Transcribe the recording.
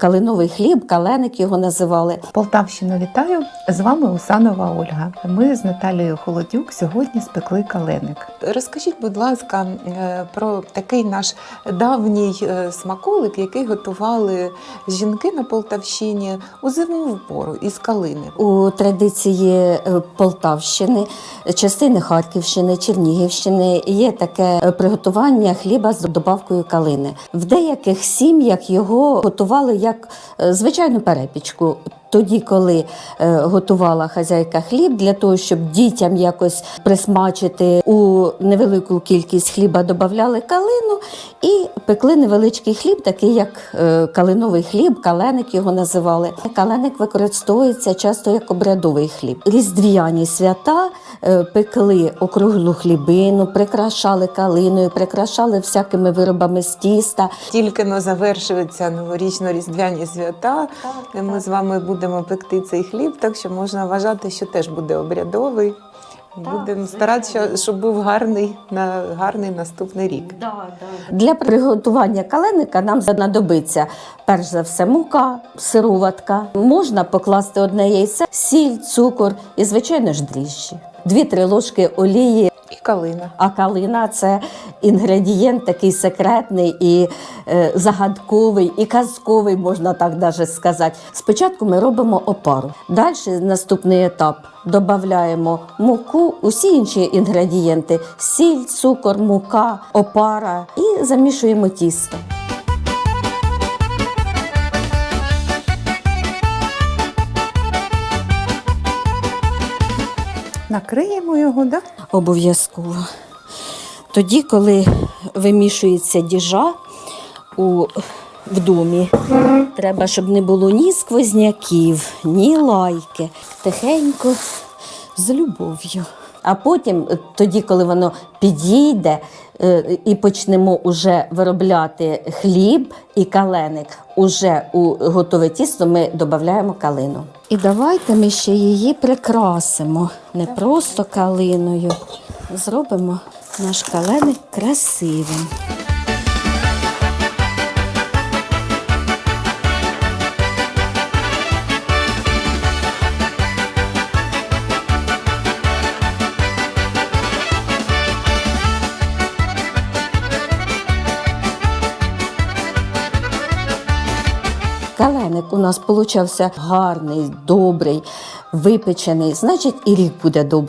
Калиновий хліб, каленик його називали. Полтавщину вітаю! З вами Усанова Ольга. Ми з Наталією Холодюк сьогодні спекли каленик. Розкажіть, будь ласка, е, про такий наш давній е, смаколик, який готували жінки на Полтавщині у зимову пору із калини. У традиції е, Полтавщини, частини Харківщини, Чернігівщини є таке приготування хліба з добавкою калини. В деяких сім'ях його готували як е, звичайну перепічку. Тоді, коли е, готувала хазяйка хліб, для того, щоб дітям якось присмачити у невелику кількість хліба, додавали калину і пекли невеличкий хліб, такий як е, калиновий хліб, каленик його називали. Каленик використовується часто як обрядовий хліб. Різдвяні свята е, пекли округлу хлібину, прикрашали калиною, прикрашали всякими виробами з тіста. Тільки но завершуються новорічно-різдвяні свята. Ми з вами будемо пекти цей хліб, так що можна вважати, що теж буде обрядовий. Будемо старатися, щоб був гарний на гарний наступний рік. Для приготування каленика нам знадобиться перш за все мука, сироватка. Можна покласти одне яйце, сіль, цукор і, звичайно ж, дріжджі. Дві-три ложки олії. Калина. А калина це інгредієнт такий секретний і е, загадковий, і казковий, можна так навіть сказати. Спочатку ми робимо опару. Далі наступний етап. Додаємо муку, усі інші інгредієнти: сіль, цукор, мука, опара і замішуємо тісто. Накриємо його, да? Обов'язково. Тоді, коли вимішується діжа у, в домі, треба, щоб не було ні сквозняків, ні лайки. Тихенько, з любов'ю. А потім, е, тоді, коли воно підійде, е, і почнемо вже виробляти хліб і каленик, уже у готове тісто ми додаємо калину. І давайте ми ще її прикрасимо не просто калиною. Зробимо наш каленик красивим. Каленик у нас получався гарний, добрий, випечений, значить і рік буде добрий.